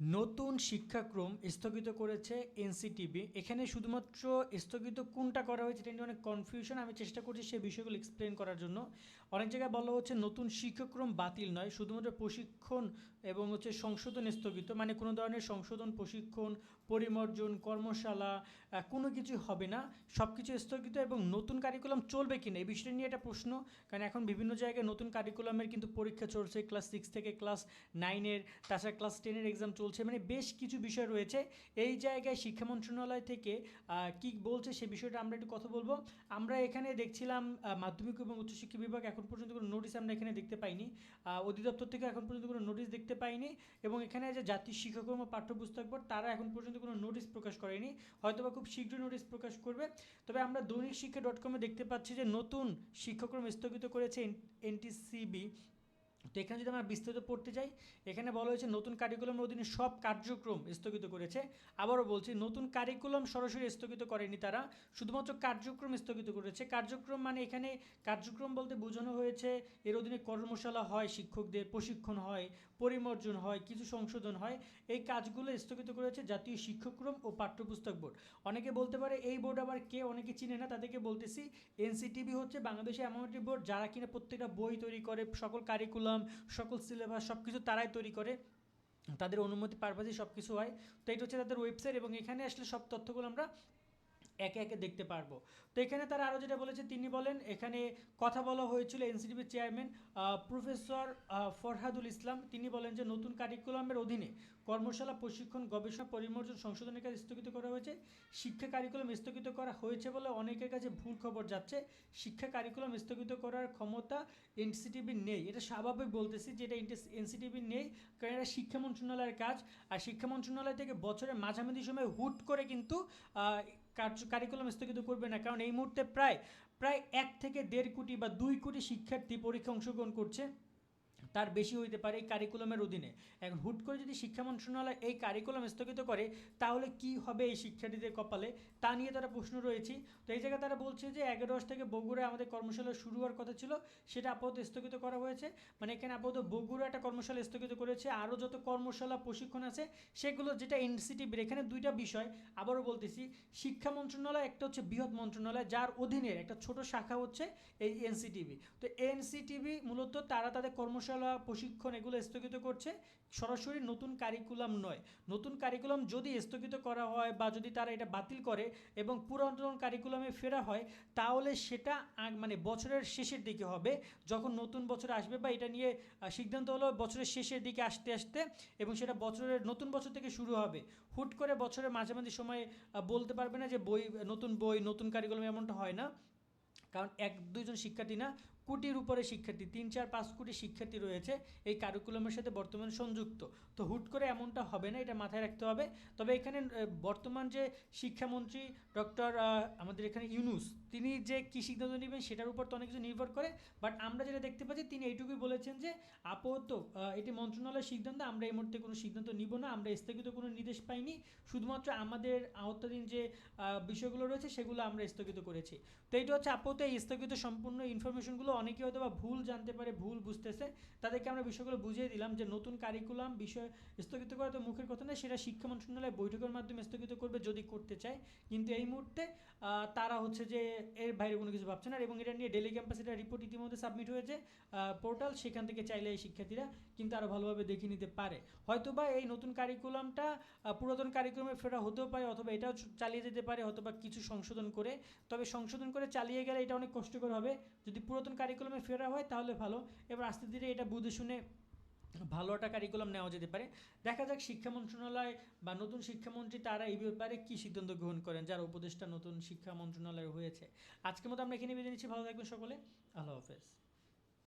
নতুন শিক্ষাক্রম স্থগিত করেছে এনসিটিবি। এখানে শুধুমাত্র স্থগিত কোনটা করা হয়েছে এটা নিয়ে অনেক কনফিউশন আমি চেষ্টা করছি সেই বিষয়গুলো এক্সপ্লেন করার জন্য। অনেক জায়গায় বলা হচ্ছে নতুন শিক্ষাক্রম বাতিল নয়, শুধুমাত্র প্রশিক্ষণ এবং হচ্ছে সংশোধন স্থগিত। মানে কোনো ধরনের সংশোধন, প্রশিক্ষণ, পরিমার্জন, কর্মশালা কোনো কিছু হবে না। সব কিছু স্থগিত এবং নতুন কারিকুলাম চলবে কিনা এই বিষয়টা নিয়ে একটা প্রশ্ন। কারণ এখন বিভিন্ন জায়গায় নতুন কারিকুলামের কিন্তু পরীক্ষা চলছে। ক্লাস সিক্স থেকে ক্লাস নাইনের তাছাড়া ক্লাস টেনের এক্সাম চলছে। মানে বেশ কিছু বিষয় রয়েছে। এই জায়গায় শিক্ষা মন্ত্রণালয় থেকে কি বলছে সে বিষয়টা আমরা একটু কথা বলব। আমরা এখানে দেখছিলাম মাধ্যমিক এবং উচ্চশিক্ষা বিভাগ এখন পর্যন্ত কোনো নোটিশ আমরা এখানে দেখতে পাইনি। অধিদপ্তর থেকে এখন পর্যন্ত কোনো নোটিশ দেখতে পাইনি এবং এখানে যে জাতীয় শিক্ষাক্রম ও পাঠ্যপুস্তক বোর্ড, তারা এখন পর্যন্ত কোনো নোটিশ প্রকাশ করেনি। হয়তোবা খুব শীঘ্রই নোটিশ প্রকাশ করবে। তবে আমরা দৈনিক শিক্ষা ডট কমে দেখতে পাচ্ছি যে নতুন শিক্ষাক্রম স্থগিত করেছে এন এনটিসিবি তো এখানে যদি আমরা বিস্তারিত পড়তে যাই, এখানে বলা হয়েছে নতুন কারিকুলামের অধীনে সব কার্যক্রম স্থগিত করেছে। আবারও বলছি, নতুন কারিকুলাম সরাসরি স্থগিত করেনি তারা, শুধুমাত্র কার্যক্রম স্থগিত করেছে। কার্যক্রম মানে এখানে কার্যক্রম বলতে বোঝানো হয়েছে এর অধীনে কর্মশালা হয়, শিক্ষকদের প্রশিক্ষণ হয়, পরিমার্জন হয়, কিছু সংশোধন হয়। এই কাজগুলো স্থগিত করেছে জাতীয় শিক্ষাক্রম ও পাঠ্যপুস্তক বোর্ড। অনেকে বলতে পারে এই বোর্ড আবার কে, অনেকে চিনে না, তাদেরকে বলতেছি, এনসিটিভি হচ্ছে বাংলাদেশে এমন একটি বোর্ড যারা কিনা প্রত্যেকটা বই তৈরি করে, সকল কারিকুলাম সকল সিলেবাস সব কিছু তারাই তৈরি করে। তাদের অনুমতি পারপাসে সব কিছু হয়। তো এটা হচ্ছে তাদের ওয়েবসাইট এবং এখানে আসলে সব তথ্যগুলো আমরা একে একে দেখতে পারব। তো এখানে তারা আরও যেটা বলেছে, তিনি বলেন, এখানে কথা বলা হয়েছিল এনসিটিভির চেয়ারম্যান প্রফেসর ফরহাদুল ইসলাম। তিনি বলেন যে, নতুন কারিকুলামের অধীনে কর্মশালা, প্রশিক্ষণ, গবেষণা, পরিমার্জন, সংশোধনের কাজ স্থগিত করা হয়েছে। শিক্ষা কারিকুলাম স্থগিত করা হয়েছে বলে অনেকের কাছে ভুল খবর যাচ্ছে। শিক্ষা কারিকুলাম স্থগিত করার ক্ষমতা এনসিটিভির নেই। এটা স্বাভাবিক বলতেছি যে, এটা এনসিটিভির নেই। কারণ এটা শিক্ষা মন্ত্রণালয়ের কাজ। আর শিক্ষা মন্ত্রণালয় থেকে বছরের মাঝামাঝি সময় হুট করে কিন্তু কার্য কারিকুলাম স্থগিত করবে না। কারণ এই মুহূর্তে প্রায় প্রায় এক থেকে দেড় কোটি বা দুই কোটি শিক্ষার্থী পরীক্ষা অংশগ্রহণ করছে। তার বেশি হইতে পারে এই কারিকুলামের অধীনে। এখন হুট করে যদি শিক্ষা মন্ত্রণালয় এই কারিকুলাম স্থগিত করে, তাহলে কি হবে এই শিক্ষার্থীদের কপালে? তা নিয়ে তারা প্রশ্ন রয়েছে। তো এই জায়গায় তারা বলছে যে এগারোশ থেকে বগুড়ায় আমাদের কর্মশালা শুরু হওয়ার কথা ছিল, সেটা আপাতত স্থগিত করা হয়েছে। মানে এখানে আপাতত বগুড়া একটা কর্মশালা স্থগিত করেছে। আরও যত কর্মশালা, প্রশিক্ষণ আছে, সেগুলো যেটা এনসিটিভির এখানে দুইটা বিষয় আবারও বলতেছি। শিক্ষা মন্ত্রণালয়, একটা হচ্ছে বৃহৎ মন্ত্রণালয়, যার অধীনের একটা ছোট শাখা হচ্ছে এই এনসিটিভি তো এনসিটিভি মূলত তারা তাদের কর্মশালা প্রশিক্ষণ এগুলো স্থগিত করছে। সরাসরি নতুন কারিকুলাম নয়। নতুন কারিকুলাম যদি স্থগিত করা হয় বা যদি তারা এটা বাতিল করে এবং পুরাতন কারিকুলামে ফেরা হয়, তাহলে সেটা মানে বছরের শেষের দিকে হবে। যখন নতুন বছর আসবে বা এটা নিয়ে সিদ্ধান্ত হলো বছরের শেষের দিকে আসতে আসতে এবং সেটা বছরের, নতুন বছর থেকে শুরু হবে। হুট করে বছরের মাঝামাঝি সময় বলতে পারবে না যে বই, নতুন বই, নতুন কারিকুলাম এমনটা হয় না। কারণ এক, দুইজন শিক্ষার্থী না কোটির উপরে শিক্ষার্থী, তিন, চার, পাঁচ কোটি শিক্ষার্থী রয়েছে এই কারিকুলামের সাথে বর্তমানে সংযুক্ত। তো হুট করে এমনটা হবে না, এটা মাথায় রাখতে হবে। তবে এখানে বর্তমান যে শিক্ষামন্ত্রী ডক্টর আমাদের এখানে ইউনুস, তিনি যে কী সিদ্ধান্ত নেবেন সেটার উপর তো অনেক কিছু নির্ভর করে বাট আমরা যেটা দেখতে পাচ্ছি, তিনি এইটুকুই বলেছেন যে আপাতত এটি মন্ত্রণালয়ের সিদ্ধান্ত, আমরা এই মুহূর্তে কোনো সিদ্ধান্ত নিব না, আমরা স্থগিত কোনো নির্দেশ পাইনি, শুধুমাত্র আমাদের আওতাধীন যে বিষয়গুলো রয়েছে সেগুলো আমরা স্থগিত করেছি। তো এইটা হচ্ছে আপাতত এই স্থগিত সম্পূর্ণ ইনফরমেশনগুলো অনেকে হয়তো বা ভুল জানতে পারে, ভুল বুঝতেছে। তাদেরকে আমরা বিষয়গুলো বুঝিয়ে দিলাম যে নতুন কারিকুলাম বিষয় স্থগিত করা তো মুখের কথা না সেটা শিক্ষা মন্ত্রণালয় বৈঠকের মাধ্যমে স্থগিত করবে যদি করতে চায়। কিন্তু এই মুহূর্তে তারা হচ্ছে যে এর বাইরে কোনো কিছু ভাবছে না এবং এটা নিয়ে ডেলি ক্যাম্পাস এটা রিপোর্ট ইতিমধ্যে সাবমিট হয়েছে পোর্টাল সেখান থেকে চাইলে এই শিক্ষার্থীরা কিন্তু আরও ভালোভাবে দেখে নিতে পারে। হয়তো বা এই নতুন কারিকুলামটা পুরাতন কারিকুলামে ফেরা হতেও পারে অথবা এটাও চালিয়ে যেতে পারে অথবা কিছু সংশোধন করে। তবে সংশোধন করে চালিয়ে গেলে এটা অনেক কষ্টকর হবে। যদি পুরাতন কারিকুলামে ফেরা হয়, তাহলে ভালো। এবার আস্তে ধীরে এটা বুঝে শুনে ভালো একটা কারিকুলাম নেওয়া যেতে পারে। দেখা যাক শিক্ষা মন্ত্রণালয় বা নতুন শিক্ষামন্ত্রী তারা এই ব্যাপারে কী সিদ্ধান্ত গ্রহণ করেন, যার উপদেষ্টা নতুন শিক্ষা মন্ত্রণালয় হয়েছে। আজকের মতো আমরা এখানে বেরিয়ে নিচ্ছি। ভালো থাকবেন সকলে। আল্লাহ হাফেজ।